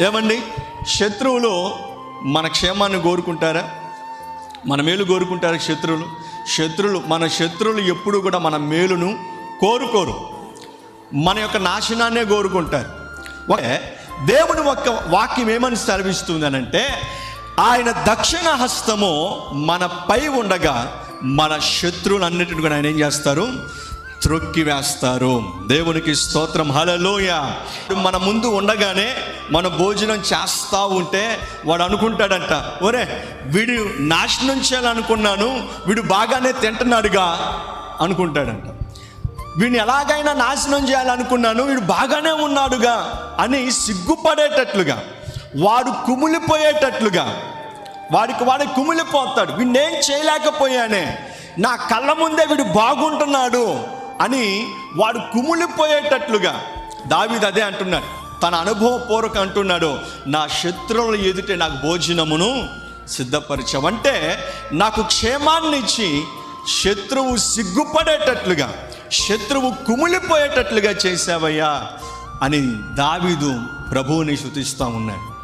ఏమండి? శత్రువులు మన క్షేమాన్ని కోరుకుంటారా? మన మేలు కోరుకుంటారా శత్రువులు? శత్రువులు మన శత్రువులు ఎప్పుడు కూడా మన మేలును కోరుకోరు. మన యొక్క నాశనాన్నే కోరుకుంటారు. ఓకే దేవుని ఒక్క వాక్యం ఏమని సెలవిస్తుంది ఆయన దక్షిణ హస్తము మన పై ఉండగా మన శత్రువులన్నిటిని కూడా ఆయన ఏం చేస్తారు? త్రొక్కి వేస్తారు. దేవునికి స్తోత్రం. హలలోయ మన ముందు ఉండగానే మన భోజనం చేస్తూ ఉంటే వాడు అనుకుంటాడంట ఒరే వీడు నాశనం చేయాలనుకున్నాను వీడు బాగానే తింటున్నాడుగా అనుకుంటాడంట. వీడిని ఎలాగైనా నాశనం చేయాలనుకున్నాను వీడు బాగానే ఉన్నాడుగా అని సిగ్గుపడేటట్లుగా వాడు కుమిలిపోయేటట్లుగా వాడికి వాడే కుమిలిపోతాడు. వీడినేం చేయలేకపోయానే నా కళ్ళ ముందే వీడు బాగుంటున్నాడు అని వాడు కుమిలిపోయేటట్లుగా దావిది అదే అంటున్నాడు. తన అనుభవపూర్వక అంటున్నాడు నా శత్రువుల ఎదుటే నాకు భోజనమును సిద్ధపరిచావంటే నాకు క్షేమాన్ని ఇచ్చి శత్రువు సిగ్గుపడేటట్లుగా శత్రువు కుమిలిపోయేటట్లుగా చేశావయ్యా అని దావీదు ప్రభువుని శుతిస్తూ ఉన్నాడు.